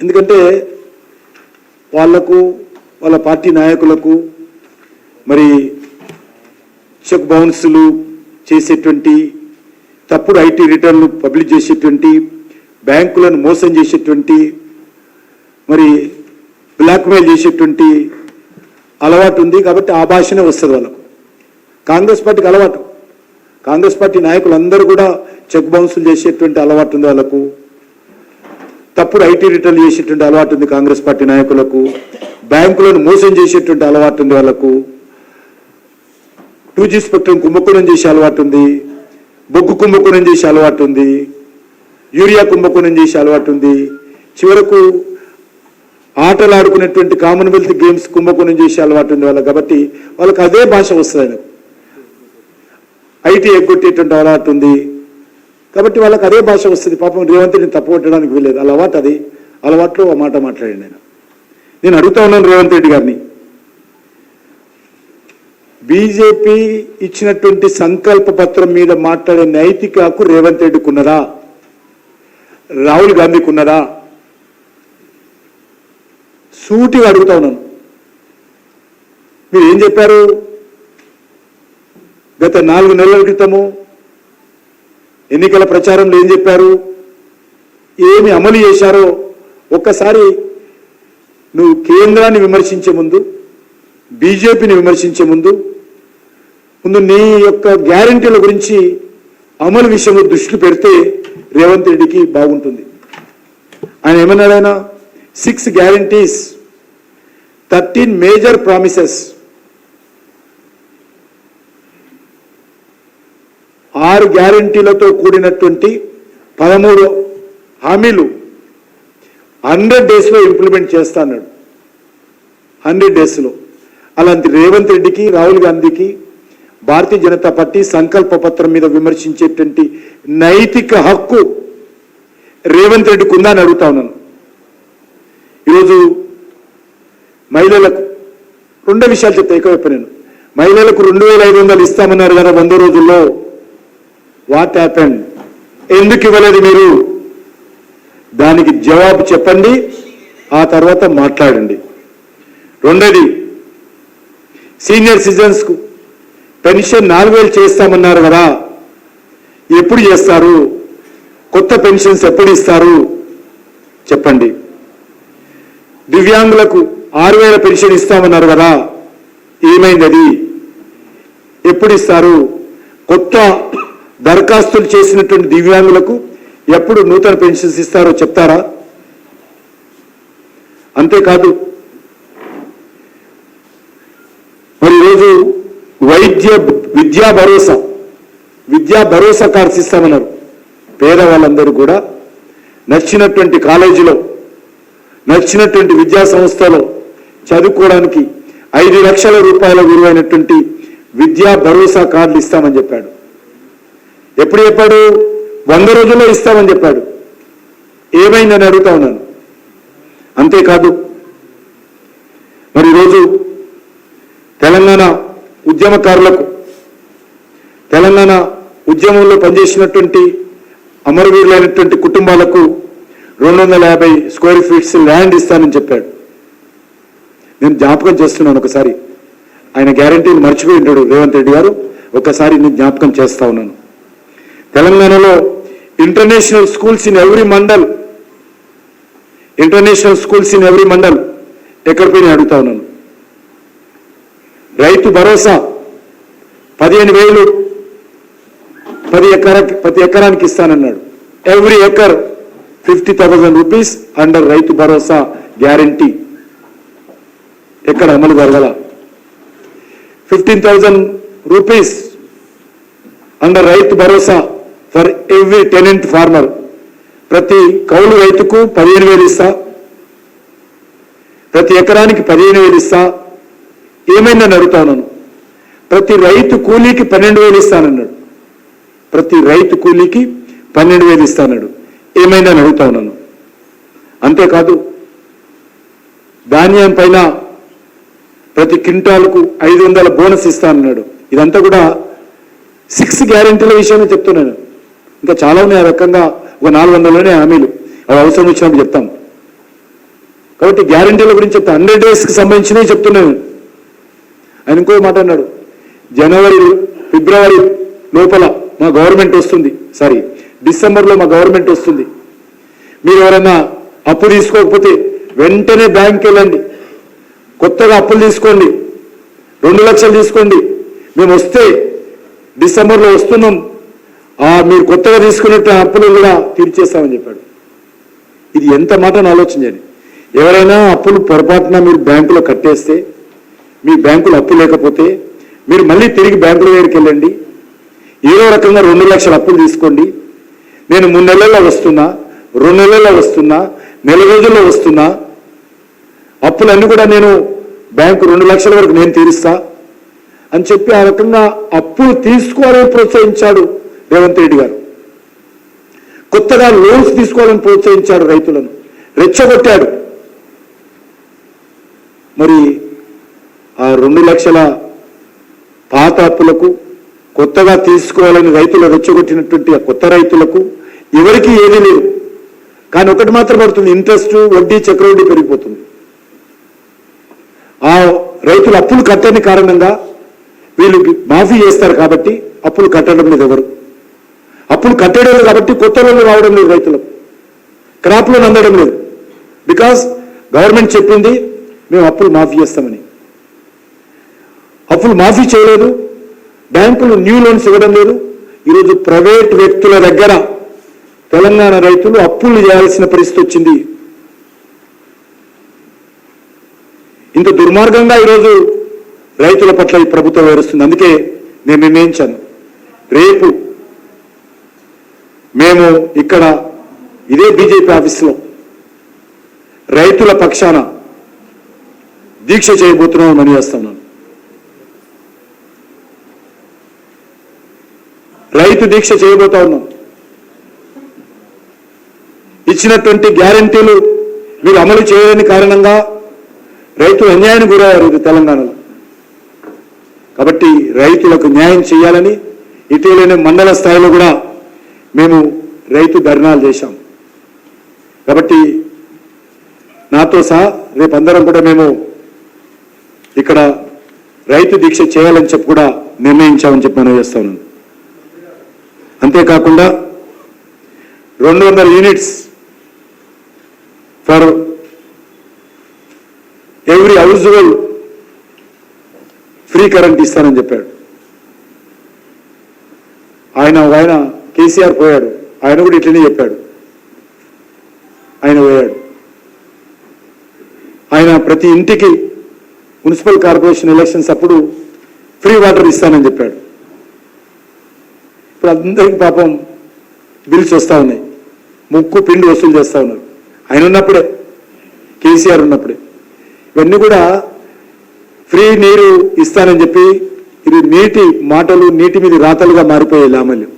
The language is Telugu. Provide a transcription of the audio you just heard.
ఎందుకంటే వాళ్ళకు వాళ్ళ పార్టీ నాయకులకు మరి చెక్ బౌన్సులు చేసేటువంటి తప్పుడు ఐటీ రిటర్న్లు పబ్లిష్ చేసేటువంటి బ్యాంకులను మోసం చేసేటువంటి మరి బ్లాక్మెయిల్ చేసేటువంటి అలవాటు ఉంది కాబట్టి ఆ భాషనే వస్తుంది వాళ్ళకు. కాంగ్రెస్ పార్టీకి అలవాటు. కాంగ్రెస్ పార్టీ నాయకులందరూ కూడా చెక్ బౌన్సులు చేసేటువంటి అలవాటు ఉంది వాళ్ళకు. తప్పుడు ఐటీ రిటర్న్ చేసేటువంటి అలవాటు ఉంది కాంగ్రెస్ పార్టీ నాయకులకు. బ్యాంకులను మోసం చేసేటువంటి అలవాటు ఉంది వాళ్ళకు. టూ జీ స్పెక్ట్రం కుంభకోణం చేసే అలవాటు ఉంది. బొగ్గు కుంభకోణం చేసే అలవాటు ఉంది. యూరియా కుంభకోణం చేసే అలవాటు ఉంది. చివరకు ఆటలు ఆడుకునేటువంటి కామన్వెల్త్ గేమ్స్ కుంభకోణం చేసే అలవాటు ఉంది వాళ్ళకి. కాబట్టి వాళ్ళకి అదే భాష వస్తుంది ఐటీ ఎగ్గొట్టేటువంటి అలవాటు ఉంది. కాబట్టి వాళ్ళకి అదే భాష వస్తుంది. పాపం రేవంత్ని తప్పగొట్టడానికి వీలేదు అలవాటు అది. అలవాట్లో ఆ మాట మాట్లాడాను నేను నేను అడుగుతా ఉన్నాను రేవంత్ రెడ్డి గారిని. బీజేపీ ఇచ్చినటువంటి సంకల్ప పత్రం మీద మాట్లాడే నైతిక హక్కు రేవంత్ రెడ్డికి ఉన్నదా? రాహుల్ గాంధీకి ఉన్నదా? సూటిగా అడుగుతా ఉన్నాను. మీరు ఏం చెప్పారు? గత నాలుగు నెలల క్రితము ఎన్నికల ప్రచారంలో ఏం చెప్పారు? ఏమి అమలు చేశారో ఒక్కసారి నువ్వు కేంద్రాన్ని విమర్శించే ముందు బీజేపీని విమర్శించే ముందు ముందు నీ యొక్క గ్యారంటీల గురించి అమలు విషయంలో దృష్టి పెడితే రేవంత్ రెడ్డికి బాగుంటుంది. ఆయన ఏమన్నాడైనా six guarantees thirteen major promises. ఆరు గ్యారంటీలతో కూడినటువంటి పదమూడు హామీలు హండ్రెడ్ డేస్లో ఇంప్లిమెంట్ చేస్తా అన్నాడు హండ్రెడ్ డేస్లో. అలాంటి రేవంత్ రెడ్డికి రాహుల్ గాంధీకి భారతీయ జనతా పార్టీ సంకల్ప పత్రం మీద విమర్శించేటువంటి నైతిక హక్కు రేవంత్ రెడ్డికి ఉందా అని అడుగుతా ఉన్నాను. ఈరోజు మహిళలకు రెండో విషయాలు చెప్తా ఎక్కువ నేను. మహిళలకు రెండు వేల ఐదు వందలు ఇస్తామన్నారు కదా వంద రోజుల్లో. వాట్ హ్యాపెన్ ఎందుకు ఇవ్వలేదు మీరు? దానికి జవాబు చెప్పండి ఆ తర్వాత మాట్లాడండి. రెండోది సీనియర్ సిటిజన్స్కు పెన్షన్ నాలుగు వేలు చేస్తామన్నారు కదా ఎప్పుడు చేస్తారు? కొత్త పెన్షన్స్ ఎప్పుడు ఇస్తారు? చెప్పండి. దివ్యాంగులకు ఆరు వేల పెన్షన్ ఇస్తామన్నారు కదా ఏమైంది అది? ఎప్పుడు ఇస్తారు? కొత్త దరఖాస్తులు చేసినటువంటి దివ్యాంగులకు ఎప్పుడు నూతన పెన్షన్స్ ఇస్తారో చెప్తారా? అంతేకాదు మరి ఈరోజు వైద్య విద్యా భరోసా విద్యా భరోసా కార్డ్స్ ఇస్తామన్నారు. పేదవాళ్ళందరూ కూడా నచ్చినటువంటి కాలేజీలో నచ్చినటువంటి విద్యా సంస్థలో చదువుకోవడానికి ఐదు లక్షల రూపాయల విలువైనటువంటి విద్యా భరోసా కార్డులు ఇస్తామని చెప్పాడు. ఎప్పుడు చెప్పాడు? వంద రోజుల్లో ఇస్తామని చెప్పాడు. ఏమైందని అడుగుతా ఉన్నాను. అంతేకాదు మరి ఈరోజు తెలంగాణ ఉద్యమకారులకు తెలంగాణ ఉద్యమంలో పనిచేసినటువంటి అమరవీరులైనటువంటి కుటుంబాలకు రెండు వందల యాభై స్క్వేర్ ఫీట్స్ ల్యాండ్ ఇస్తానని చెప్పాడు. నేను జ్ఞాపకం చేస్తున్నాను ఒకసారి. ఆయన గ్యారంటీని మర్చిపోయి ఉంటాడు రేవంత్ రెడ్డి గారు. ఒకసారి నేను జ్ఞాపకం చేస్తా ఉన్నాను. తెలంగాణలో international schools in every mandal international schools in every mandal ఎక్కడ పోయి అడుగుతా ఉన్నాను. రైతు భరోసా పదిహేను వేలు పది ఎకరా ప్రతి ఎకరానికి ఇస్తానన్నాడు. Every acre fifty thousand rupees under Rythu Bharosa guarantee. ఎక్కడ అమలు జరగల? Fifteen thousand rupees under Rythu Bharosa for every tenant farmer ప్రతి కౌలు రైతుకు పదిహేను వేలు ఇస్తా. ప్రతి ఎకరానికి పదిహేను వేలు ఇస్తా. ఏమైందని అడుగుతా ఉన్నాను. ప్రతి రైతు కూలీకి పన్నెండు వేలు ఇస్తానన్నాడు ప్రతి రైతు కూలీకి పన్నెండు వేలు ఇస్తానన్నాడు ఏమైందని అడుగుతా ఉన్నాను. అంతేకాదు ధాన్యం పైన ప్రతి క్వింటాల్కు ఐదు వందల బోనస్ ఇస్తానన్నాడు ఇదంతా కూడా సిక్స్ గ్యారెంటీల విషయమే చెప్తున్నాను. ఇంకా చాలా ఉన్నాయి ఆ రకంగా ఒక నాలుగు వందలనే హామీలు. అవి అవసరం వచ్చినప్పుడు చెప్తాం. కాబట్టి గ్యారంటీల గురించి చెప్తా. హండ్రెడ్ డేస్కి సంబంధించినవి చెప్తున్నాను. ఆయన ఇంకో మాట అన్నాడు. జనవరి ఫిబ్రవరి లోపల మా గవర్నమెంట్ వస్తుంది. సారీ డిసెంబర్లో మా గవర్నమెంట్ వస్తుంది. మీరు ఎవరైనా అప్పు తీసుకోకపోతే వెంటనే బ్యాంక్కి వెళ్ళండి. కొత్తగా అప్పులు తీసుకోండి. రెండు లక్షలు తీసుకోండి. మేము వస్తే డిసెంబర్లో వస్తున్నాం. మీరు కొత్తగా తీసుకున్నట్టు అప్పులు కూడా తీర్చేస్తామని చెప్పాడు. ఇది ఎంత మాటను ఆలోచించండి ఎవరైనా అప్పులు పొరపాటున మీరు బ్యాంకులో కట్టేస్తే మీ బ్యాంకులో అప్పు లేకపోతే మీరు మళ్ళీ తిరిగి బ్యాంకుల దగ్గరికి వెళ్ళండి. ఏదో రకంగా రెండు లక్షల అప్పులు తీసుకోండి. నేను మూడు నెలల్లో వస్తున్నా రెండు నెలల్లో వస్తున్నా నెల రోజుల్లో వస్తున్నా అప్పులన్నీ కూడా నేను బ్యాంకు రెండు లక్షల వరకు నేను తీరుస్తా అని చెప్పి ఆ రకంగా అప్పులు తీసుకోవాలని ప్రోత్సహించాడు రేవంత్ రెడ్డి గారు. కొత్తగా లోన్స్ తీసుకోవాలని ప్రోత్సహించాడు రైతులను. రెచ్చగొట్టాడు. మరి ఆ రెండు లక్షల పాత అప్పులకు కొత్తగా తీసుకోవాలని రైతులు రెచ్చగొట్టినటువంటి ఆ కొత్త రైతులకు ఎవరికి ఏది లేదు. కానీ ఒకటి మాత్రం పడుతుంది ఇంట్రెస్ట్ వడ్డీ చక్రవడ్డీ పెరిగిపోతుంది. ఆ రైతులు అప్పులు కట్టని కారణంగా వీళ్ళు మాఫీ చేస్తారు కాబట్టి అప్పులు కట్టడం లేదు ఎవరు. అప్పులు కట్టడం లేదు కాబట్టి కొత్త లోన్లు రావడం లేదు రైతులకు. క్రాప్ లోన్ అందడం లేదు. బికాస్ గవర్నమెంట్ చెప్పింది మేము అప్పులు మాఫీ చేస్తామని. అప్పులు మాఫీ చేయలేదు. బ్యాంకులు న్యూ లోన్స్ ఇవ్వడం లేదు. ఈరోజు ప్రైవేట్ వ్యక్తుల దగ్గర తెలంగాణ రైతులు అప్పులు చేయాల్సిన పరిస్థితి వచ్చింది. ఇంత దుర్మార్గంగా ఈరోజు రైతుల పట్ల ఈ ప్రభుత్వం వివరిస్తుంది అందుకే నేను నిర్ణయించాను. రేపు మేము ఇక్కడ ఇదే బీజేపీ ఆఫీసులో రైతుల పక్షాన దీక్ష చేయబోతున్నాం మని చేస్తున్నాను రైతు దీక్ష చేయబోతా ఉన్నాం. ఇచ్చినటువంటి గ్యారంటీలు మీరు అమలు చేయలేని కారణంగా రైతులు అన్యాయానికి గురయ్యారు ఇది తెలంగాణలో. కాబట్టి రైతులకు న్యాయం చేయాలని ఇటీవలనే మండల స్థాయిలో కూడా మేము రైతు ధర్నాలు చేశాం. కాబట్టి నాతో సహా రేపు అందరం కూడా మేము ఇక్కడ రైతు దీక్ష చేయాలని చెప్పి కూడా నిర్ణయించామని చెప్పి మనం చేస్తాను అంతేకాకుండా రెండు వందల units for every house free current ఇస్తానని చెప్పాడు. ఆయన ఒక ఆయన కేసీఆర్ పోయాడు. ఆయన కూడా ఇట్లనే చెప్పాడు. ఆయన పోయాడు. ఆయన ప్రతి ఇంటికి మున్సిపల్ కార్పొరేషన్ ఎలక్షన్స్ అప్పుడు ఫ్రీ వాటర్ ఇస్తానని చెప్పాడు. ఇప్పుడు అందరికి పాపం బిల్స్ వస్తూ ఉన్నాయి. ముక్కు పిండి వసూలు చేస్తూ ఉన్నారు. ఆయన ఉన్నప్పుడే కేసీఆర్ ఉన్నప్పుడే. ఇవన్నీ కూడా ఫ్రీ నీరు ఇస్తానని చెప్పి ఇది నీటి మాటలు నీటి మీద రాతలుగా మారిపోయాయి లామల్యం.